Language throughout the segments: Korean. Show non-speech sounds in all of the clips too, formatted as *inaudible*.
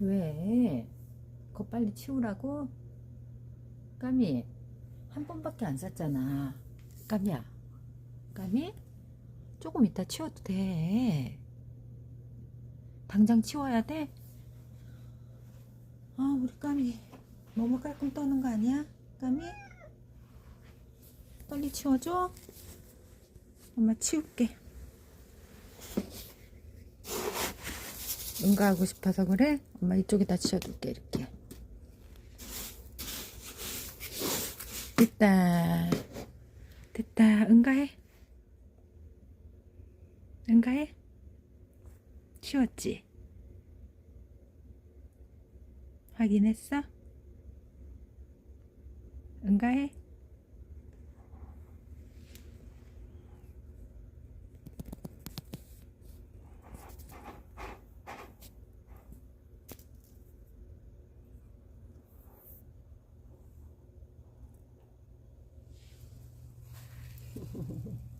왜? 그거 빨리 치우라고? 까미, 한 번밖에 안 샀잖아. 까미야, 까미? 조금 이따 치워도 돼. 당장 치워야 돼? 아, 우리 까미 너무 깔끔 떠는 거 아니야? 까미? 빨리 치워줘. 엄마 치울게. 응가하고 싶어서 그래? 엄마 이쪽에다 치워둘게 이렇게. 됐다. 됐다. 응가해. 응가해. 치웠지? 확인했어? 응가해?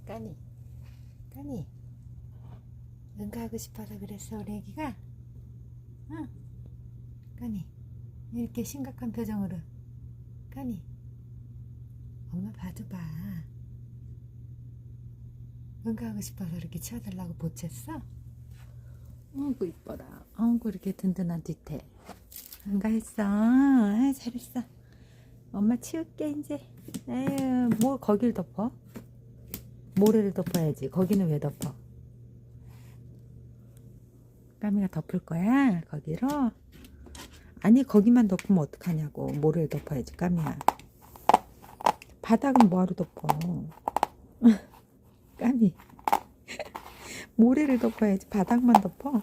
까니. 까니. 응가하고 싶어서 그랬어 우리 애기가? 응. 까니. 이렇게 심각한 표정으로. 까니. 엄마 봐줘봐. 응가하고 싶어서 이렇게 치워달라고 보챘어? 어구 이뻐라. 어구 이렇게 든든한 뒤태 응가했어. 아, 잘했어. 엄마 치울게 이제. 에휴 뭐 거길 덮어? 모래를 덮어야지. 거기는 왜 덮어? 까미가 덮을 거야? 거기로? 아니 거기만 덮으면 어떡하냐고. 모래를 덮어야지 까미야. 바닥은 뭐하러 덮어? *laughs* 까미. *laughs* 모래를 덮어야지. 바닥만 덮어.